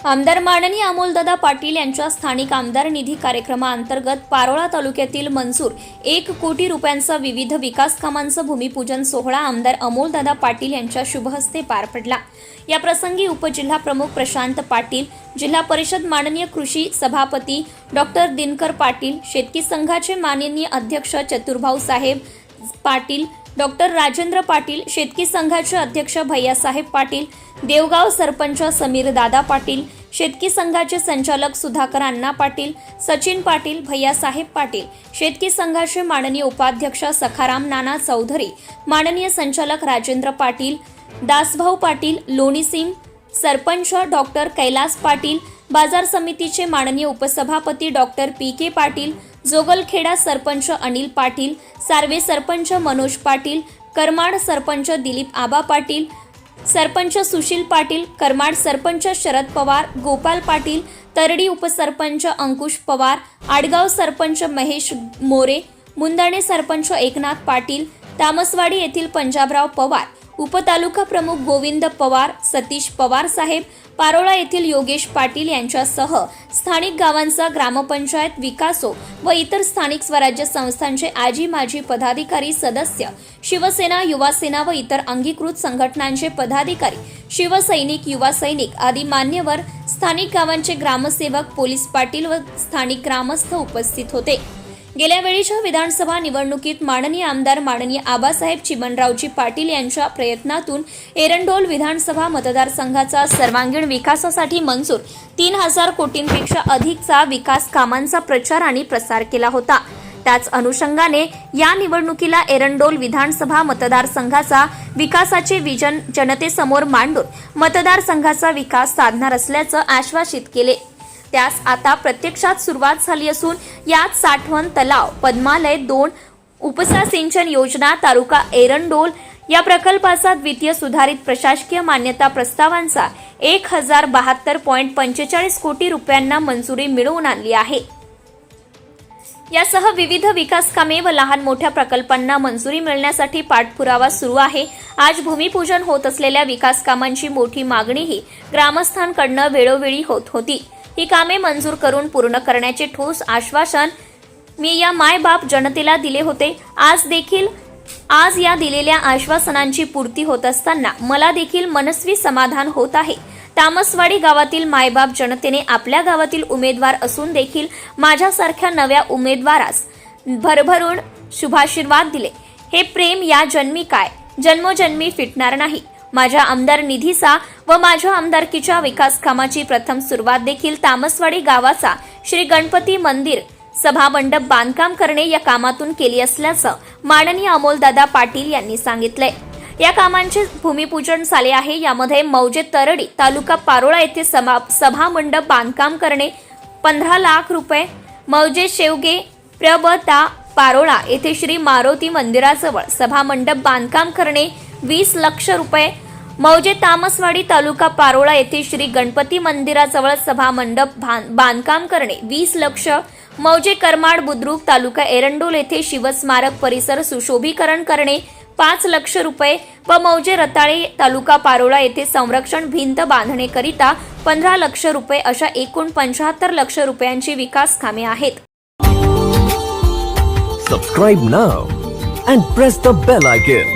आमदार माननीय अमोलदादा पाटील यांच्या स्थानिक आमदार निधी कार्यक्रमाअंतर्गत पारोळा तालुक्यातील मंजूर एक कोटी रुपयांचा विविध विकास कामांचं भूमिपूजन सोहळा आमदार अमोलदादा पाटील यांच्या शुभहस्ते पार पडला. या प्रसंगी उपजिल्हा प्रमुख प्रशांत पाटील जिल्हा परिषद माननीय कृषी सभापती डॉक्टर दिनकर पाटील शेतकी संघाचे माननीय अध्यक्ष चतुर्भाऊ साहेब पाटील डॉक्टर राजेंद्र पाटील शेतकी संघाचे अध्यक्ष भैयासाहेब पाटील देवगाव सरपंच समीर दादा पाटील शेतकी संघाचे संचालक सुधाकर अण्णा पाटील सचिन पाटील भैयासाहेब पाटील शेतकी संघाचे माननीय उपाध्यक्ष सखाराम नाना चौधरी माननीय संचालक राजेंद्र पाटील दासभाऊ पाटील लोणीसिंग सरपंच डॉक्टर कैलास पाटील बाजार समितीचे माननीय उपसभापती doctor P K Patil Jogalkheda sarpanch Anil Patil Sarve sarpanch Manoj Patil Karmad sarpanch Dilip Aba Patil sarpanch Sushil Patil Karmad sarpanch Sharad Pawar Gopal Patil Tardi उपसरपंच अंकुश पवार आडगाव सरपंच महेश मोरे मुंदाणे सरपंच एकनाथ पाटील तामसवाडी येथील पंजाबराव पवार उपतालुका प्रमुख गोविंद पवार सतीश पवार साहेब पारोळा येथील योगेश पाटील यांच्यासह स्थानिक गावांचा ग्रामपंचायत विकासो व इतर स्थानिक स्वराज्य संस्थांचे आजी माजी पदाधिकारी सदस्य शिवसेना युवासेना व इतर अंगीकृत संघटनांचे पदाधिकारी शिवसैनिक युवा सैनिक आदी मान्यवर स्थानिक गावांचे ग्रामसेवक पोलीस पाटील व स्थानिक ग्रामस्थ उपस्थित होते. गेल्या वेळीच्या विधानसभा निवडणुकीत माननीय आमदार माननीय आबासाहेब चिमनरावजी पाटील यांच्या प्रयत्नातून एरंडोल विधानसभा मतदारसंघाचा सर्वांगीण विकासासाठी मंजूर तीन हजार कोटींपेक्षा अधिकचा विकास कामांचा प्रचार आणि प्रसार केला होता. त्याच अनुषंगाने या निवडणुकीला एरंडोल विधानसभा मतदारसंघाचा विकासाचे विजन जनतेसमोर मांडून मतदारसंघाचा विकास साधणार असल्याचं आश्वासित केले. त्यास आता प्रत्यक्षात सुरुवात झाली असून यात साठवण तलाव पद्मालय दोन उपसा सिंचन योजना तालुका एरंडोल या प्रकल्पाचा द्वितीय सुधारित प्रशासकीय मान्यता प्रस्तावांचा एक हजार बहात्तर पॉईंट पंचेचाळीस कोटी रुपयांना मंजुरी मिळवून आणली आहे. यासह विविध विकास कामे व लहान मोठ्या प्रकल्पांना मंजुरी मिळण्यासाठी पाठपुरावा सुरू आहे. आज भूमिपूजन होत असलेल्या विकास कामांची मोठी मागणीही ग्रामस्थांकडनं वेळोवेळी होत होती. ही कामे मंजूर करून पूर्ण करण्याचे ठोस आश्वासन मी या मायबाप जनतेला दिले होते. आज देखील आज या दिलेल्या आश्वासनांची पूर्ती होत असताना मला देखील मनस्वी समाधान होत आहे. तामसवाडी गावातील मायबाप जनतेने आपल्या गावातील उमेदवार असून देखील माझ्यासारख्या नव्या उमेदवारास भरभरून शुभाशीर्वाद दिले. हे प्रेम या जन्मी काय? जन्मोजन्मी फिटणार नाही. माझ्या आमदार निधीचा व माझ्या आमदारकीच्या विकास कामाची प्रथम सुरुवात देखील तामसवाडी गावाचा श्री गणपती मंदिर सभामंडप बांधकाम करणे या कामातून केली असल्याचं माननीय अमोलदादा पाटील यांनी सांगितलंय. या कामांचे भूमिपूजन झाले आहे. यामध्ये मौजे तरडी तालुका पारोळा येथे सभा सभामंडप बांधकाम करणे पंधरा लाख रुपये मौजे शेवगे प्रबता पारोळा येथे श्री मारुती मंदिराजवळ सभामंडप बांधकाम करणे वीस लक्ष रुपये. मौजे तामसवाडी तालुका पारोळा येथे श्री गणपती मंदिराजवळ सभामंडप मंडप बांधकाम करणे. वीस लक्ष. मौजे करमाड बुद्रुक तालुका एरंडोल येथे शिवस्मारक परिसर सुशोभीकरण करणे. पाच लक्ष रुपये. व मौजे रताळे तालुका पारोळा येथे संरक्षण भिंत बांधणेकरिता पंधरा लक्ष रुपये अशा एकूण पंचाहत्तर लक्ष रुपयांची विकास कामे आहेत. Subscribe now and press the bell icon